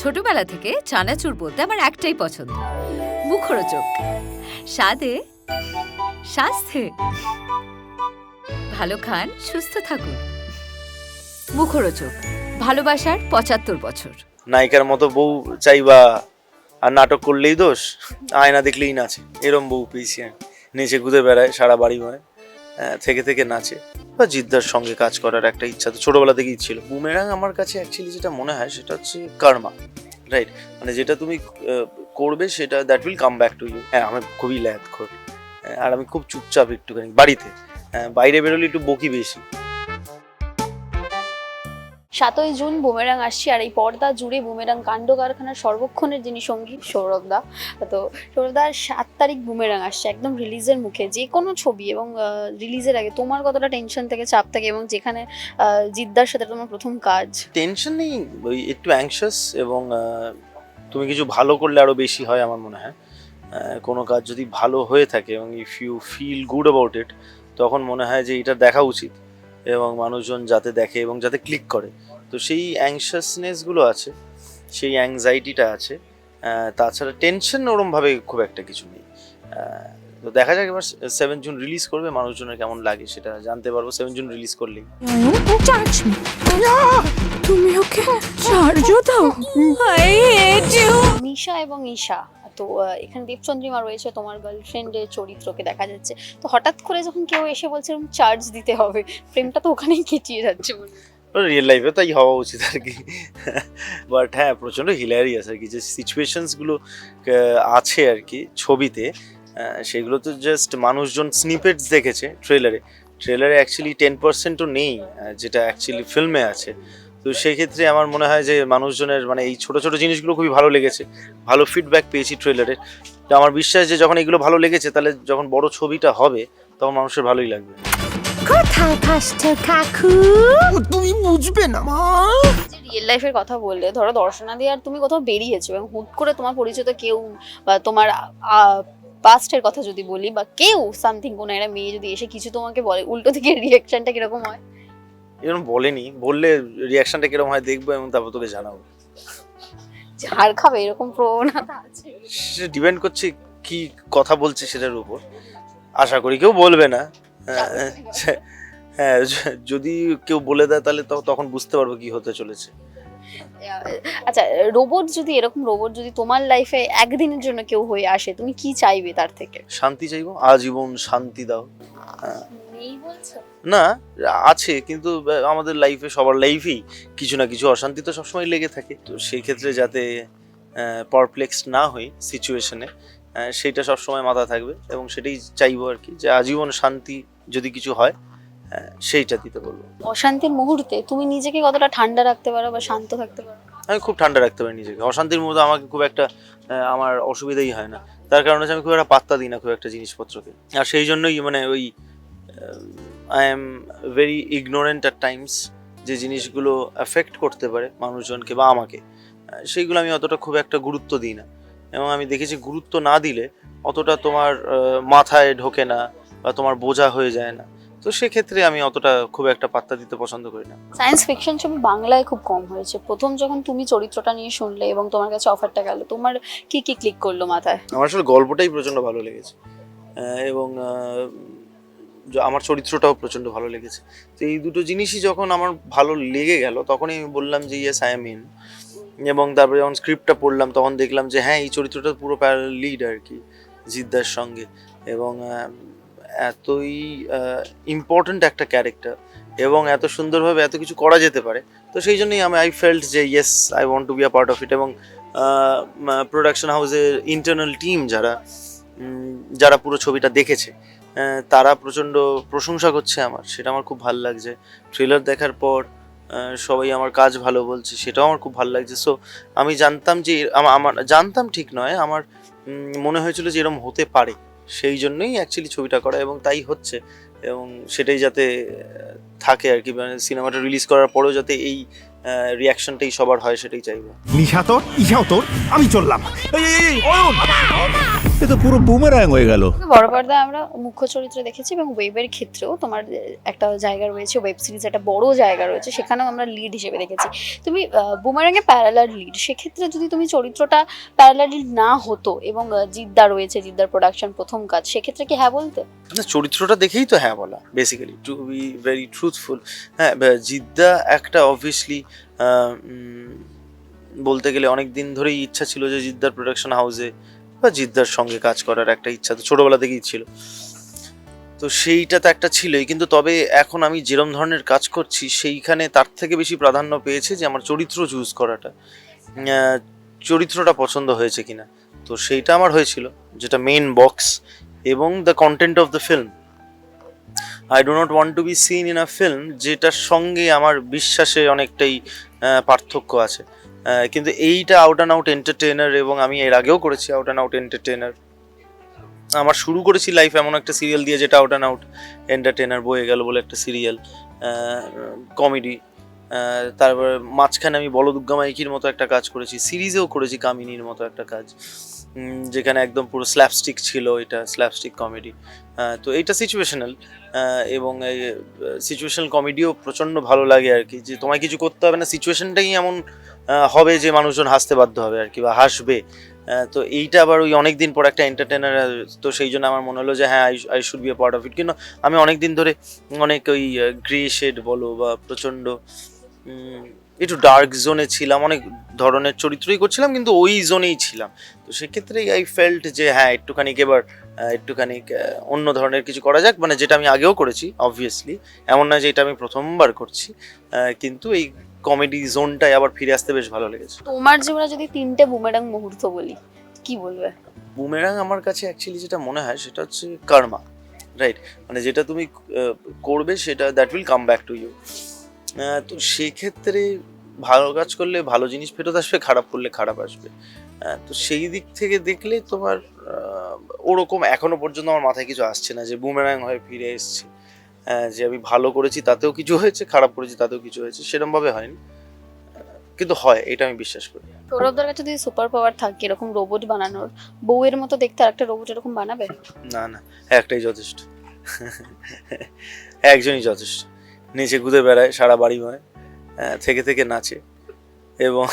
ছোটবেলা থেকে চানাচুর বলতে আমার একটাই পছন্দ। মুখরোচক। স্বাদে, স্বাস্থ্যে। ভালো খান, সুস্থ থাকুন। মুখরোচক। ভালোবাসার পঁচাত্তর বছর। নায়িকার মতো বউ চাইবা আর নাটক করলেই দোষ, আয়না দেখলেই নাচে। এরম বউ পেয়েছি নিচে ঘুরে বেড়ায়, সারা বাড়ি ময় থেকে থেকে নাচে। বা জিদ্দার সঙ্গে কাজ করার একটা ইচ্ছা তো ছোটবেলা থেকেই ছিল। বুমেরাং আমার কাছে অ্যাকচুয়ালি যেটা মনে হয় সেটা হচ্ছে কর্মা রাইট মানে যেটা তুমি করবে সেটা that will come back to you হ্যাঁ আমি খুবই ল্যাদ করি আর আমি খুব চুপচাপ একটুখানি বাড়িতে হ্যাঁ, বাইরে বেরোলে একটু বকি বেশি। সাতই জুন বুমেরাং আসছি আর এই পর্দা জুড়ে বুমেরাং কাণ্ড কারখানার সর্বক্ষণের যিনি সঙ্গী সৌরভ দা, তো সৌরভ দা, সাত তারিখ বুমেরাং আসছে একদম রিলিজের মুখে। যে কোনো ছবি এবং রিলিজের আগে তোমার কতটা টেনশন থেকে, চাপ থাকে এবং যেখানে জিদ্দার সাথে তোমার প্রথম কাজ? টেনশন নেই, ওই একটু অ্যাংশাস এবং তুমি কিছু ভালো করলে আরও বেশি হয় আমার মনে হয়। কোনো কাজ যদি ভালো হয়ে থাকে এবং if you feel good about it তখন মনে হয় যে এটা দেখা উচিত এবং মানুষজন যাতে দেখে এবং যাতে ক্লিক করে। তো সেই অ্যাংশাসনেসগুলো আছে, সেই অ্যাংজাইটিটা আছে তাছাড়া টেনশন ওরমভাবে খুব একটা কিছু নেই। তো দেখা যাক এবার সেভেন জুন রিলিজ করবে, মানুষজনের কেমন লাগে সেটা জানতে পারব সেভেন জুন রিলিজ চার্জ তুমি ওকে চার্জও দাও আই হেট ইউ মিশা এবং ঈশা, তো এখানে দেবচন্দ্রিমা রয়েছে, তোমার গার্লফ্রেন্ডের চরিত্রকে দেখা যাচ্ছে। তো হঠাৎ করে যখন কেউ এসে বলছে চার্জ দিতে হবে প্রেমটা তো ওখানেই কেটিয়ে যাচ্ছে। রিয়েল লাইফে তাই হওয়া উচিত আর কি। বাট হ্যাঁ প্রচণ্ড হিলারিয়াস আর কি। যে সিচুয়েশনসগুলো আছে আর কি ছবিতে সেগুলো তো জাস্ট মানুষজন স্নিপেটস দেখেছে ট্রেলারে ট্রেলারে অ্যাকচুয়ালি টেন পার্সেন্টও নেই যেটা অ্যাকচুয়ালি ফিল্মে আছে। তো সেক্ষেত্রে আমার মনে হয় যে মানুষজনের মানে এই ছোট ছোট জিনিসগুলো খুবই ভালো লেগেছে। ভালো ফিডব্যাক পেয়েছি ট্রেলারে তো আমার বিশ্বাস যে যখন এগুলো ভালো লেগেছে, তাহলে যখন বড় ছবিটা হবে, তখন মানুষের ভালোই লাগবে। কোথায় কাষ্ট কাকু? তুমি বুঝবে না মা। যে রিয়েল লাইফের কথা বললে ধরো দর্শনাদি আর তুমি কোথাও বেরিয়েছো এবং হুট করে তোমার পরিচিত কেউ বা তোমার পাস্টের কথা যদি বলি বা কেউ সামথিং কোনো একটা মেয়ে যদি এসে কিছু তোমাকে বলে উল্টো থেকে রিয়াকশনটা কীরকম হয়? এরকম বলেনি বললে রিয়াকশনটা কীরকম হয় দেখব এবং তারপর তোকে জানাব। ঝাড় খাবে এরকম প্রবণতা আছে? সেটা ডিপেন্ড করছে কি কথা বলছে সেটার উপর। আশা করি কেউ বলবে না। হ্যাঁ, হ্যাঁ যদি কেউ বলে দেয় তাহলে তো তখন বুঝতে পারব কি হতে চলেছে। আচ্ছা রোবট যদি এরকম রোবট যদি তোমার লাইফে একদিনের জন্য কেউ হয়ে আসে তুমি কি চাইবে তার থেকে? শান্তি চাইব? আজীবন শান্তি দাও। হ্যাঁ। না আছে কিন্তু আমাদের লাইফে সবার লাইফেই কিছু না কিছু অশান্তি তো সবসময় লেগে থাকে। তো সেই ক্ষেত্রে যাতে পারপ্লেক্স না হই সিচুয়েশনে সেইটা সবসময় মাথা থাকবে এবং সেটাই চাইব আর কি যে আজীবন শান্তি যদি কিছু হয় আহ, সেইটা দিতে বলব। অশান্তির মুহূর্তে তুমি নিজেকে কতটা ঠান্ডা রাখতে পারো বা শান্ত থাকতে পারো? আমি খুব ঠান্ডা রাখতে পারি নিজেকে। অশান্তির মধ্যে আমাকে খুব একটা আমার অসুবিধাই হয় না। তার কারণ হচ্ছে আমি খুব একটা পাত্তা দিই না খুব একটা জিনিসপত্রকে আর সেই জন্যই মানে ওই I am very ignorant at times যে জিনিসগুলো অ্যাফেক্ট করতে পারে মানুষজনকে বা আমাকে। সেইগুলো আমি অতটা খুব একটা গুরুত্ব দিই না। এবং আমি দেখেছি গুরুত্ব না দিলে অতটা তোমার মাথায় ঢোকে না। বা তোমার বোঝা হয়ে যায় না। তো সেক্ষেত্রে আমি অতটা খুব একটা পাত্তা দিতে পছন্দ করি না। সায়েন্স ফিকশন ছবি বাংলায় খুব কম হয়েছে। প্রথম যখন তুমি চরিত্রটা নিয়ে শুনলে এবং তোমার কাছে অফারটা গেল তোমার কি কি ক্লিক করল মাথায়? আমার আসলে গল্পটাই প্রচণ্ড ভালো লেগেছে। এবং আমার চরিত্রটাও প্রচণ্ড ভালো লেগেছে। তো এই দুটো জিনিসই যখন আমার ভালো লেগে গেল তখনই আমি বললাম যে ইয়েস আই এম ইন এবং তারপরে যখন স্ক্রিপ্টটা পড়লাম তখন দেখলাম যে হ্যাঁ এই চরিত্রটা পুরো লিড আর কি জিদ্দার সঙ্গে। এবং এতই ইম্পর্ট্যান্ট একটা ক্যারেক্টার এবং এত সুন্দরভাবে এত কিছু করা যেতে পারে। তো সেই জন্যই আমি আই ফেল্ট যে yes I want to be a part of it এবং প্রোডাকশন হাউসের ইন্টারনাল টিম যারা যারা পুরো ছবিটা দেখেছে তারা প্রচণ্ড প্রশংসা করছে আমার। সেটা আমার খুব ভালো লাগছে। থ্রিলার দেখার পর সবাই আমার কাজ ভালো বলছে, সেটাও আমার খুব ভালো লাগছে। সো আমি জানতাম যে আমার, জানতাম ঠিক নয়, আমার মনে হয়েছিল যে এরকম হতে পারে। সেই জন্যই অ্যাকচুয়ালি ছবিটা করা এবং তাই হচ্ছে। এবং সেটাই যাতে থাকে আর কি মানে সিনেমাটা রিলিজ করার পরেও যাতে এই রিয়াকশনটাই সবার হয় সেটাই চাইব। নিশা তোর ইশাও তোর আমি চললাম। এ তো পুরো বুমেরাং হয়ে গেল। বড় পর্দায় আমরা মুখ্য চরিত্রে দেখেছি এবং ওয়েবের ক্ষেত্রেও তোমার একটা জায়গা রয়েছে ওয়েব সিরিজ একটা বড় জায়গা রয়েছে সেখানেও আমরা লিড হিসেবে দেখেছি। তুমি বুমারাঙ্গে প্যারালার লিড সেক্ষেত্রে যদি তুমি চরিত্রটা প্যারালার লিড না হতো এবং জিদ্দা রয়েছে জিদ্দার প্রোডাকশন প্রথম কাজ সেক্ষেত্রে কি হ্যাঁ বলতে? না চরিত্রটা দেখেই তো হ্যাঁ বলা basically to be very truthful হ্যাঁ জিদ্দা একটা অবভিয়াসলি বলতে গেলে অনেক দিন ধরেই ইচ্ছা ছিল যে জিদ্দার প্রোডাকশন হাউসে বা জিদ্দার সঙ্গে কাজ করার একটা ইচ্ছা তো ছোটবেলা থেকেই ছিল। তো সেইটা তো একটা ছিলই, কিন্তু তবে এখন আমি যেরম ধরনের কাজ করছি, সেইখানে তার থেকে বেশি প্রাধান্য পেয়েছে যে আমার চরিত্র চুজ করাটা। চরিত্রটা পছন্দ হয়েছে কিনা। তো সেইটা আমার হয়েছিল, যেটা মেন বক্স এবং the content of the film I do not want to be seen in a film যেটার সঙ্গে আমার বিশ্বাসে অনেকটাই পার্থক্য আছে। কিন্তু এইটা আউট অ্যান্ড আউট এন্টারটেনার এবং আমি এর আগেও করেছি আউট অ্যান্ড আউট এন্টারটেনার আমার শুরু করেছি লাইফ এমন একটা সিরিয়াল দিয়ে যেটা আউট অ্যান্ড আউট এন্টারটেনার বয়ে গেল বলে একটা সিরিয়াল কমেডি তারপর মাঝখানে আমি বলদুগ্গা মাইকির মতো একটা কাজ করেছি সিরিজেও করেছি কামিনীর মতো একটা কাজ। যেখানে একদম পুরো স্ল্যাপস্টিক ছিল, এটা স্ল্যাপস্টিক কমেডি তো এইটা সিচুয়েশনাল এবং এই সিচুয়েশনাল কমেডিও প্রচণ্ড ভালো লাগে আর কি। যে তোমায় কিছু করতে হবে না সিচুয়েশনটাই এমন হবে যে মানুষজন হাসতে বাধ্য হবে আর কি বা হাসবে। তো এইটা আবার ওই অনেক দিন পর একটা এন্টারটেনার তো সেই জন্য আমার মনে হলো যে হ্যাঁ I should be a part of it কিন্তু আমি অনেক দিন ধরে অনেক ওই গ্রে শেড বলো বা প্রচণ্ড একটু ডার্ক জোনে ছিলাম অনেক ধরনের চরিত্রই করছিলাম কিন্তু ওই জোনেই ছিলাম। তো সেক্ষেত্রে আই ফেল্ট যে হ্যাঁ একটুখানি এবার একটুখানি অন্য ধরনের কিছু করা যাক। মানে যেটা আমি আগেও করেছি অবভিয়াসলি এমন নয় যে এটা আমি প্রথমবার করছি কিন্তু এই কমেডি জোনটাই আবার ফিরে আসতে বেশ ভালো লেগেছে। তোমার জীবনে যদি তিনটে বুমেরাং মুহূর্ত বলি কি বলবে? বুমেরাং আমার কাছে অ্যাকচুয়ালি যেটা মনে হয় সেটা হচ্ছে কার্মা রাইট মানে যেটা তুমি করবে সেটা that will come back to you তো সেক্ষেত্রে ভালো কাজ করলে ভালো জিনিস ফেরত আসবে খারাপ করলে খারাপ আসবে। আহ, তো সেই দিক থেকে দেখলে তোমার ওরকম এখনও পর্যন্ত আমার মাথায় কিছু আসছে না যে বুমেরাং হয়ে ফিরে এসছে। আহ, যে আমি ভালো করেছি তাতেও কিছু হয়েছে খারাপ করেছি তাতেও কিছু হয়েছে সেরকমভাবে হয়নি। কিন্তু হয় এটা আমি বিশ্বাস করি। সৌরভদার কাছে যদি সুপার পাওয়ার থাকে এরকম রোবট বানানোর বউয়ের মতো দেখতে আর একটা রোবট এরকম বানাবে? না না একটাই যথেষ্ট। একজনই যথেষ্ট। নিচে ঘুরে বেড়ায় সারা বাড়ি আহ, থেকে থেকে নাচে। এবং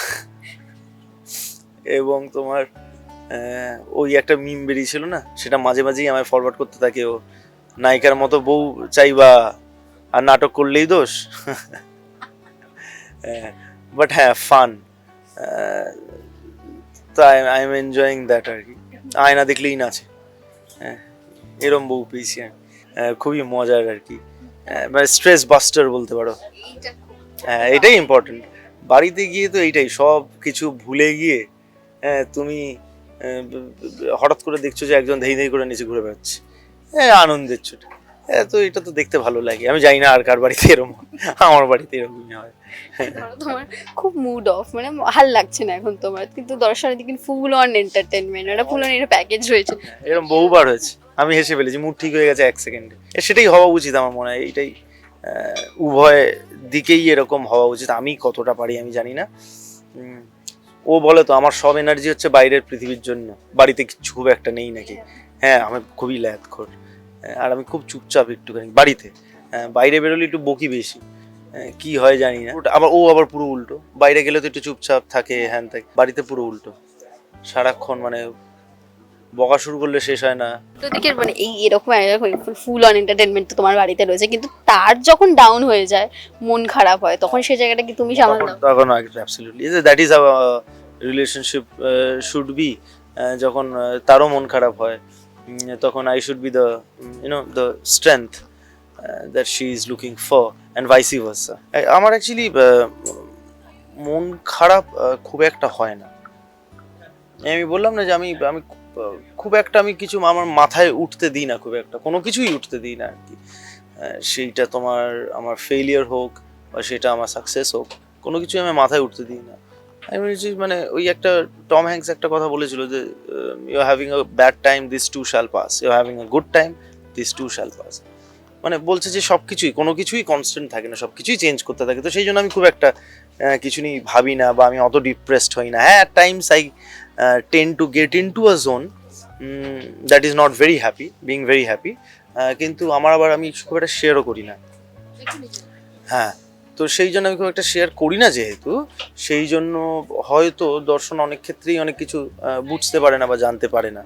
এবং তোমার ওই একটা মিম বেরিয়েছিল না? সেটা মাঝে মাঝেই আমায় ফরওয়ার্ড করতে থাকে ও নায়িকার মতো বউ চাইবা আর নাটক করলেই দোষ। বাট হ্যাঁ ফান তাই আই এম এনজয়িং দ্যাট আর কি। আয়না দেখলেই নাচে। হ্যাঁ এরম বউ পেয়েছি আমি। খুবই মজার আর কি। মানে স্ট্রেস বাস্টার বলতে পারো। হ্যাঁ এটাই ইম্পর্টেন্ট বাড়িতে গিয়ে তো এইটাই সব কিছু ভুলে গিয়ে হ্যাঁ তুমি হঠাৎ করে দেখছ যে একজন ধেই ধেই করে নিচে ঘুরে বেড়াচ্ছে। হ্যাঁ আনন্দের ছোট। হ্যাঁ তো এটা তো দেখতে ভালো লাগে। আমি জানি না আর কার বাড়িতে এরকম আমার বাড়িতে এরকমই হয়। তোমার খুব মুড অফ মানে ভালো লাগছে না এখন তোমার। কিন্তু দর্শনের দিকে ফুল অন এন্টারটেনমেন্ট একটা ফুল অন একটা প্যাকেজ রয়েছে। এরকম বহুবার হয়েছে। আমি হেসে ফেলেছি মুড ঠিক হয়ে গেছে এক সেকেন্ডে সেটাই হওয়া উচিত আমার মনে হয় এইটাই আহ, উভয় দিকেই এরকম হওয়া উচিত। আমি কতটা পারি আমি জানি না। ও বলে তো আমার সব এনার্জি হচ্ছে বাইরের পৃথিবীর জন্য। বাড়িতে কিছু খুব একটা নেই নাকি? হ্যাঁ আমি খুবই ল্যাথখোর আর আমি খুব চুপচাপ একটুখানি বাড়িতে। বাইরে বেরোলে একটু বকি বেশি। কি হয় জানি না। আবার ও আবার পুরো উল্টো। বাইরে গেলে তো একটু চুপচাপ থাকে হ্যান থাকে বাড়িতে পুরো উল্টো। সারাক্ষণ মানে বকা শুরু করলে শেষ হয় না। তো দিকে মানে এই এরকম ফুল অন এন্টারটেনমেন্ট তো তোমার বাড়িতে রয়েছে কিন্তু তার যখন ডাউন হয়ে যায় মন খারাপ হয় তখন সেই জায়গাটা কি তুমি সামাল দাও? তখন absolutely that is our relationship should be যখন uh, তারও মন খারাপ হয় তখন I should be the you know the strength that she is looking for and vice versa আমার অ্যাকচুয়ালি মন খারাপ uh, খুব একটা হয় না। আমি বললাম না যে আমি আমি খুব একটা আমি কিছু আমার মাথায় উঠতে দিই না, খুব একটা। কোনো কিছুই উঠতে দিই না আর কি সেইটা তোমার আমার ফেলিয়ার হোক বা সেটা আমার সাকসেস হোক, কোনো কিছুই আমি মাথায় উঠতে দিই না। আমি বলছি মানে ওই একটা টম হ্যাংস একটা কথা বলেছিল যে you having a bad time this too shall pass you having a good time this too shall pass মানে বলছে যে সব কিছুই কোনো কিছুই কনস্ট্যান্ট থাকে না সব কিছুই চেঞ্জ করতে থাকে। তো সেই জন্য আমি খুব একটা কিছু নিয়ে ভাবি না বা আমি অত ডিপ্রেসড হই না। হ্যাঁ at times I tend to get into a zone that is not very happy being very happy কিন্তু আমার আবার আমি খুব একটা শেয়ারও করি না। হ্যাঁ তো সেই জন্য আমি খুব একটা শেয়ার করি না যেহেতু, সেই জন্য হয়তো দর্শন অনেক ক্ষেত্রেই অনেক কিছু বুঝতে পারে না বা জানতে পারে না,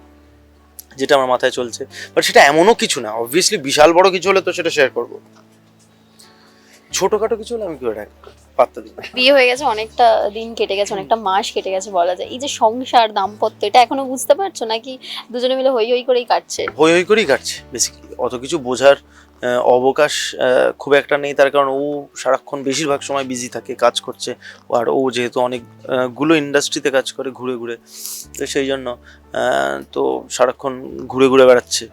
যেটা আমার মাথায় চলছে। বাট সেটা এমনও কিছু না অবভিয়াসলি বিশাল বড় কিছু হলে তো সেটা শেয়ার করব। ছোটখাটো কিছু হলে আমি পাত্তা দিই। না। বিয়ে হয়ে গেছে অনেকটা দিন কেটে গেছে অনেকটা মাস কেটে গেছে বলা যায়। এই যে সংসার দাম্পত্য এটা এখনও বুঝতে পারছ নাকি দুজনে মিলে হই হই করেই কাটছে? হই হই করেই কাটছে বেসিক্যালি অত কিছু বোঝার আহ, অবকাশ আহ, খুব একটা নেই তার কারণ ও সারাক্ষণ বেশিরভাগ সময় বিজি থাকে কাজ করছে। আর ও যেহেতু অনেক আহ, গুলো ইন্ডাস্ট্রিতে কাজ করে ঘুরে ঘুরে তো সেই জন্য আহ, তো সারাক্ষণ ঘুরে ঘুরে বেড়াচ্ছে।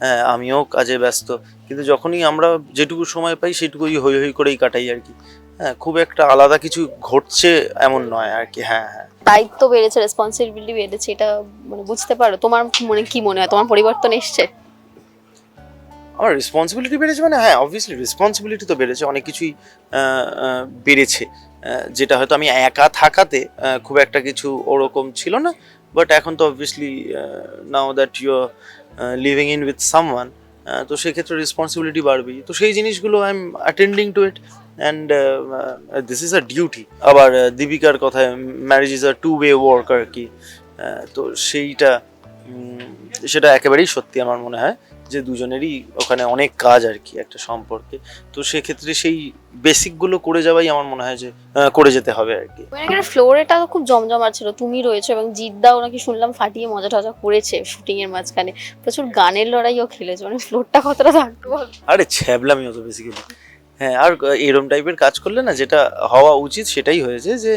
হ্যাঁ আমিও কাজে ব্যস্ত। কিন্তু যখনই আমরা যেটুকু সময় পাই সেটুকুই হই হই করেই কাটাই আর কি। হ্যাঁ খুব একটা আলাদা কিছু ঘটছে এমন নয় আর কি হ্যাঁ হ্যাঁ। দায়িত্ব বেড়েছে রেসপন্সিবিলিটি বেড়েছে এটা মানে বুঝতে পারো। তোমার মনে কি মনে হয়? তোমার পরিবর্তন এসছে? আমার রেসপন্সিবিলিটি বেড়েছে মানে হ্যাঁ অবভিয়াসলি রেসপন্সিবিলিটি তো বেড়েছে অনেক কিছুই বেড়েছে। যেটা হয়তো আমি একা থাকাতে খুব একটা কিছু ওরকম ছিল না বাট এখন তো obviously now that you living in with someone তো সেক্ষেত্রে রেসপন্সিবিলিটি বাড়বেই। তো সেই জিনিসগুলো I am attending to it and this is a duty আবার দীপিকার কথায় marriage is a two way work আর কি। তো সেইটা সেটা একেবারেই সত্যি আমার মনে হয়। যে দুজনেরই ওখানে অনেক কাজ আর কি একটা সম্পর্কে। তো সেক্ষেত্রে সেই বেসিকগুলো করে যাওয়াই আমার মনে হয় যে আহ, করে যেতে হবে আর কি। এখানে ফ্লোরেটা খুব জমজমাট ছিল। তুমি রয়েছে এবং জিদ্দাও নাকি শুনলাম ফাটিয়ে মজা টজা করেছে শুটিং এর মাঝখানে। প্রচুর গানের লড়াইও খেলেছে। মানে ফ্লোরটা কতটা থাকতো বল? আরে ছ্যাবলামি হতো বেসিক্যালি হ্যাঁ আর এরম টাইপের কাজ করলে না যেটা হওয়া উচিত সেটাই হয়েছে যে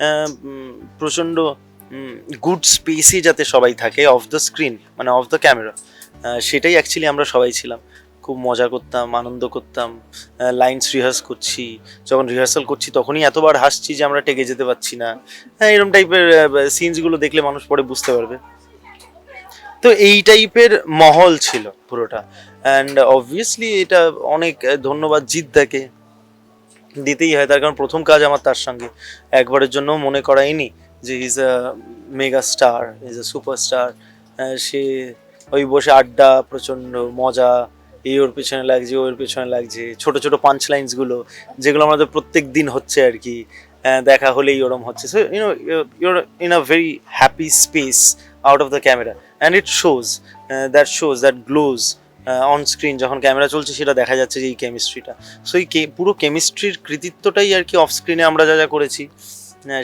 আহ, উম, প্রচণ্ড গুড স্পেসে যাতে সবাই থাকে অফ দ্য স্ক্রিন মানে অফ দ্য ক্যামেরা সেটাই অ্যাকচুয়ালি আমরা সবাই ছিলাম। খুব মজা করতাম, আনন্দ করতাম লাইন্স রিহার্স করছি। যখন রিহার্সাল করছি তখনই এতবার হাসছি যে আমরা টেকে যেতে পারছি না। হ্যাঁ এরম টাইপের সিনসগুলো দেখলে মানুষ পরে বুঝতে পারবে। তো এই টাইপের মহল ছিল পুরোটা। অ্যান্ড অবভিয়াসলি এটা অনেক ধন্যবাদ জিদ্দাকে। দিতেই হয়, তার কারণ প্রথম কাজ আমার তার সঙ্গে। একবারের জন্য মনে করাইনি যে is a mega star is a superstar সে ওই বসে আড্ডা, প্রচণ্ড মজা, এই ওর পেছনে লাগছে, ওর পেছনে লাগছে, ছোট ছোট পাঞ্চ লাইন্সগুলো যেগুলো আমাদের প্রত্যেক দিন হচ্ছে আর কি দেখা হলেই ওরম হচ্ছে। So you know you're in a very happy space out of the camera and it shows that shows that glows on screen যখন ক্যামেরা চলছে, সেটা দেখা যাচ্ছে যে এই কেমিস্ট্রিটা সো এই পুরো কেমিস্ট্রির কৃতিত্বটাই আর কি অফ স্ক্রিনে আমরা যা যা করেছি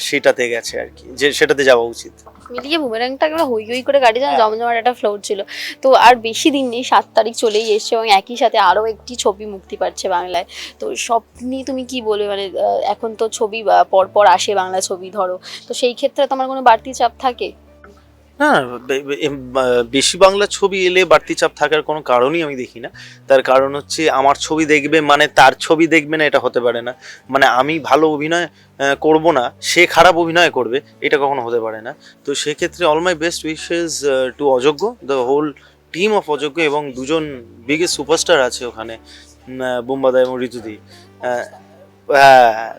সেটাতে গেছে আর কি, যে, সেটাতে যাওয়া উচিত। মিলিয়ে বুমেরাংটা একেবারে হই হই করে গাড়ি যেন জমজমাট একটা ফ্লোর ছিল। তো আর বেশি দিন নেই সাত তারিখ চলেই এসছে এবং একই সাথে আরও একটি ছবি মুক্তি পাচ্ছে বাংলায়। তো সব নিয়ে তুমি কি বলবে? মানে এখন তো ছবি পরপর আসে বাংলা ছবি ধরো। তো সেই ক্ষেত্রে তোমার কোনো বাড়তি চাপ থাকে? না বেশি বাংলা ছবি এলে বাড়তি চাপ থাকার কোনো কারণই আমি দেখি না। তার কারণ হচ্ছে আমার ছবি দেখবে মানে তার ছবি দেখবে না, এটা হতে পারে না। মানে আমি ভালো অভিনয় করব না, সে খারাপ অভিনয় করবে, এটা কখনো হতে পারে না। তো সেক্ষেত্রে all my best wishes to Ajogyo, the whole team of Ajogyo এবং দুজন বিগেস্ট সুপারস্টার আছে ওখানে বুম্বাদা এবং ঋতুদি হ্যাঁ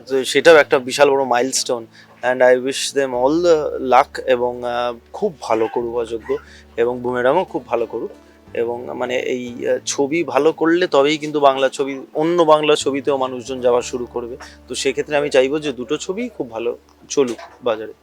তো সেটাও একটা বিশাল বড় milestone. And I wish them all the luck এবং খুব ভালো করুক অযোগ্য এবং বুমেরামও খুব ভালো করুক। এবং মানে এই ছবি ভালো করলে তবেই কিন্তু বাংলা ছবি, অন্য বাংলা ছবিতেও মানুষজন যাওয়া শুরু করবে। তো সেক্ষেত্রে আমি চাইব যে দুটো ছবি খুব ভালো চলুক বাজারে।